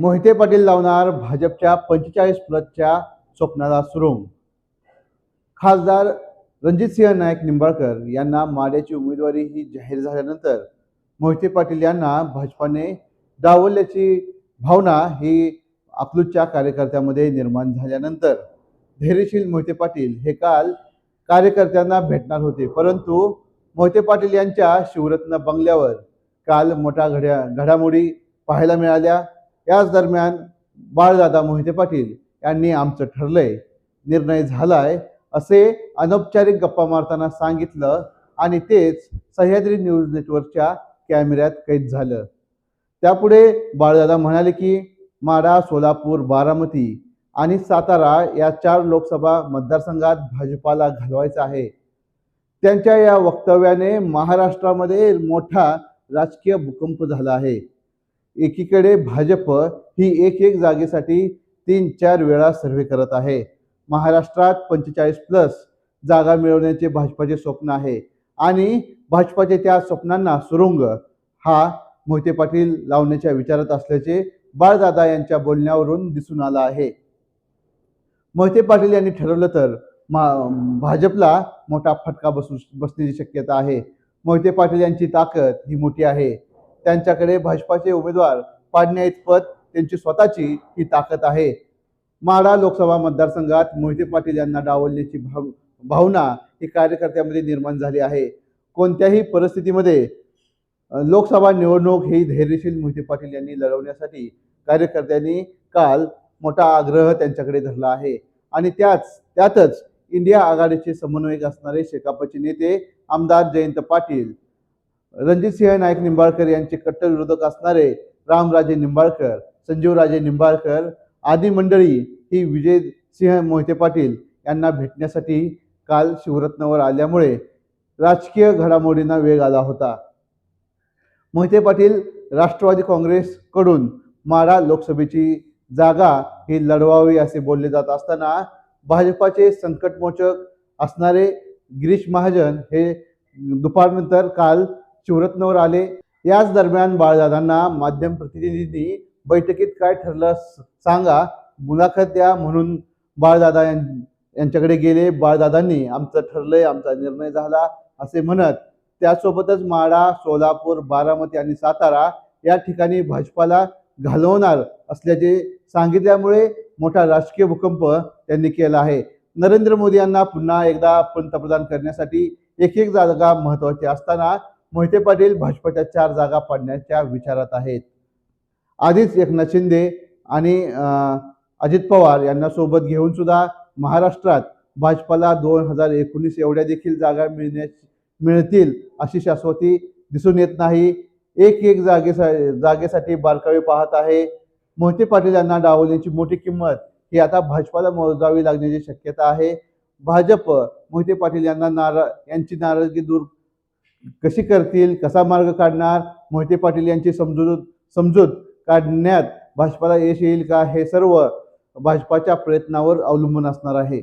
मोहिते पाटील लावणार भाजपच्या पंचेचाळीस प्लसच्या स्वप्नाला सुरुंग. खासदार रणजितसिंह नाईक निंबाळकर यांना माड्याची उमेदवारी ही जाहीर झाल्यानंतर मोहिते पाटील यांना भाजपाने डावलल्याची भावना ही अकलूजच्या कार्यकर्त्यामध्ये निर्माण झाल्यानंतर धैर्यशील मोहिते पाटील हे काल कार्यकर्त्यांना भेटणार होते. परंतु मोहिते पाटील यांच्या शिवरत्न बंगल्यावर काल मोठ्या घड्या घडामोडी पाहायला मिळाल्या. याच दरम्यान बाळदादा मोहिते पाटील यांनी आमचं ठरलंय निर्णय झालाय असे अनौपचारिक गप्पा मारताना सांगितलं आणि तेच सह्याद्री न्यूज नेटवर्कच्या कॅमेऱ्यात कैद झालं. त्यापुढे बाळदादा म्हणाले की माडा सोलापूर बारामती आणि सातारा या चार लोकसभा मतदारसंघात भाजपाला घालवायचं आहे. त्यांच्या या वक्तव्याने महाराष्ट्रामध्ये मोठा राजकीय भूकंप झाला आहे. एकीकडे भाजप ही एक एक जागेसाठी तीन चार वेळा सर्वे करत आहे. महाराष्ट्रात पंचेचाळीस प्लस जागा मिळवण्याचे भाजपाचे स्वप्न आहे. आणि भाजपाचे त्या स्वप्नांना सुरुंग हा मोहिते पाटील लावण्याच्या विचारात असल्याचे बाळदादा यांच्या बोलण्यावरून दिसून आलं आहे. मोहिते पाटील यांनी ठरवलं तर मा भाजपला मोठा फटका बसू बसण्याची शक्यता आहे. मोहिते पाटील यांची ताकद ही मोठी आहे. त्यांच्याकडे भाजपाचे उमेदवार पाडण्या इतपत त्यांची स्वतःची ही ताकद आहे. माढा लोकसभा मतदारसंघात मोहिते पाटील यांना डावलण्याची भाव भावना ही कार्यकर्त्यामध्ये निर्माण झाली आहे. कोणत्याही परिस्थितीमध्ये लोकसभा निवडणूक ही धैर्यशील मोहिते पाटील यांनी लढवण्यासाठी कार्यकर्त्यांनी काल मोठा आग्रह त्यांच्याकडे धरला आहे. आणि त्याच त्यातच इंडिया आघाडीचे समन्वयक असणारे शेकापचे नेते आमदार जयंत पाटील रणजितसिंह नाईक निंबाळकर यांचे कट्टर विरोधक असणारे रामराजे निंबाळकर संजीवराजे निंबाळकर आदी मंडळी ही विजय सिंह मोहिते पाटील यांना भेटण्यासाठी काल शिवरत्नावर आल्यामुळे राजकीय घडामोडींना वेग आला होता. मोहिते पाटील राष्ट्रवादी काँग्रेसकडून माढा लोकसभेची जागा ही लढवावी असे बोलले जात असताना भाजपाचे संकटमोचक असणारे गिरीश महाजन हे दुपारनंतर काल शिवरत्नावर आले. याच दरम्यान बाळदादांना माध्यम प्रतिनिधींनी बैठकीत काय ठरलं स- सांगा. मुलाखत द्या म्हणून बाळदादा यां- यांच्याकडे गेले. बाळदादांनी आमचं ठरलंय आमचा निर्णय झाला असे म्हणत त्यासोबतच माडा सोलापूर बारामती आणि सातारा या ठिकाणी भाजपाला घालवणार असल्याचे सांगितल्यामुळे मोठा राजकीय भूकंप त्यांनी केला आहे. नरेंद्र मोदी यांना पुन्हा एकदा पंतप्रधान करण्यासाठी एक एक जागा महत्वाची असताना मोहिते पाटील भाजपच्या चार जागा पाडण्याच्या विचारात आहेत. आधीच एकनाथ शिंदे आणि अजित पवार यांना सोबत घेऊन सुद्धा महाराष्ट्रात भाजपाला दोन हजार एकोणीस एवढ्या देखील जागा मिळण्या मिळतील अशी शाश्वती दिसून येत नाही. एक एक जागेसा जागेसाठी बारकावे पाहत आहे. मोहिते पाटील यांना डावलण्याची मोठी किंमत ही आता भाजपाला मोजावी लागण्याची शक्यता आहे. भाजप मोहिते पाटील यांना नारा यांची नाराजगी दूर कशी करतील कसा मार्ग काढणार मोहिते पाटील यांची समजूत समजूत काढण्यात भाजपाला यश येईल का हे सर्व भाजपाच्या प्रयत्नावर अवलंबून असणार आहे.